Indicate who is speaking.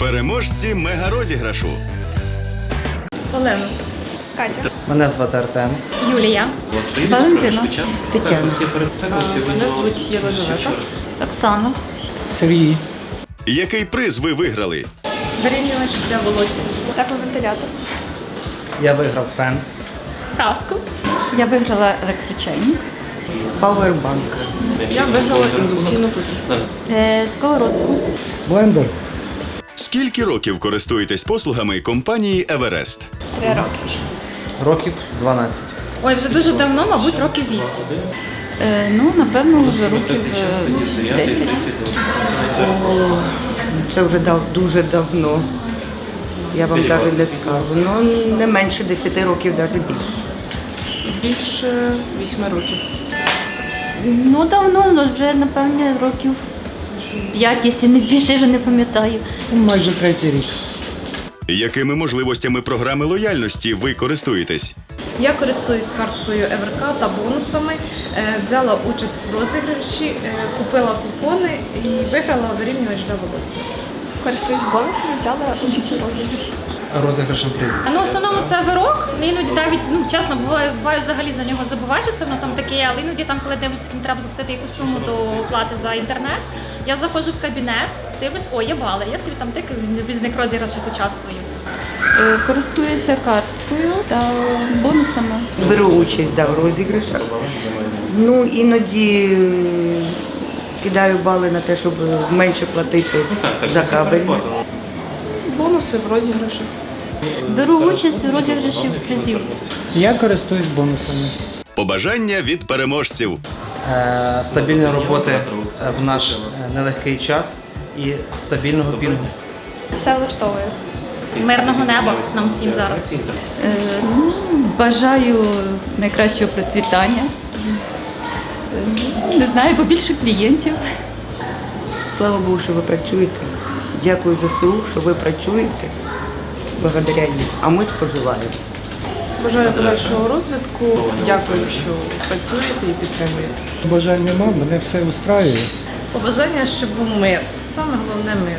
Speaker 1: Переможці мегарозіграшу.
Speaker 2: Олена. Катя.
Speaker 3: Мене звати Артем.
Speaker 2: Юлія.
Speaker 4: Валентина.
Speaker 5: Тетяна.
Speaker 4: Мене звуть Єлизавета.
Speaker 2: Оксана.
Speaker 3: Сергій.
Speaker 1: Який приз ви виграли?
Speaker 2: Вирівнювач для волосся. Тепловентилятор.
Speaker 3: Я виграв фен.
Speaker 2: Праску.
Speaker 6: Я виграла електрочайник.
Speaker 5: Пауербанк.
Speaker 4: Я виграла індукційну плиту.
Speaker 2: Е, сковородку.
Speaker 3: Блендер.
Speaker 1: Скільки років користуєтесь послугами компанії Еверест?
Speaker 2: Три роки.
Speaker 3: Років 12.
Speaker 2: Ой, вже дуже давно, мабуть, років вісім.
Speaker 6: Е, ну, напевно, вже років е, 10.
Speaker 5: О, це вже дав, дуже давно. Я вам навіть не скажу. Ну, не менше 10 років, навіть більше.
Speaker 4: Більше вісьми років.
Speaker 2: Ну, давно, ну, вже, напевне, років п'ять, якщо не більше, вже не пам'ятаю.
Speaker 3: Майже третій рік.
Speaker 1: Якими можливостями програми лояльності ви користуєтесь?
Speaker 7: Я користуюсь карткою ЕВРК та бонусами. Е, Взяла участь в розіграші, е, купила купони і виграла вирівнювач для волосся.
Speaker 2: Користуюсь бонусами, взяла участь у розіграші.
Speaker 3: Розіграшем приз.
Speaker 8: Ну, в основному це вирок. Іноді навіть, ну чесно, буває, буває взагалі за нього забуваю, що це воно там таке, але іноді там, коли дивлюся, треба заплатити якусь суму до оплати за інтернет. Я заходжу в кабінет, дивлюсь, о, є бали, я собі там тикаю, в різних розіграшах участвую.
Speaker 6: Е, користуюся карткою та бонусами.
Speaker 5: Беру участь да, в розіграшах. Ну, іноді е, кидаю бали на те, щоб менше платити за кабель.
Speaker 4: Бонуси в розіграшах.
Speaker 2: Беру участь у розіграші призів.
Speaker 3: Я користуюсь бонусами.
Speaker 1: Побажання від переможців.
Speaker 3: Е, стабільної роботи е, в наш е, нелегкий час і стабільного пінгу.
Speaker 2: Все влаштовує.
Speaker 8: Мирного неба нам всім зараз.
Speaker 6: Бажаю найкращого процвітання. Не знаю, побільше клієнтів.
Speaker 5: Слава Богу, що ви працюєте. Дякую ЗСУ, що ви працюєте. Благодаря їм. А ми споживаємо.
Speaker 4: Бажаю подальшого розвитку. Дякую, що працюєте і підтримуєте.
Speaker 3: Бажань нема, мене все устраює.
Speaker 7: Побажання, щоб був мир. Саме головне мир.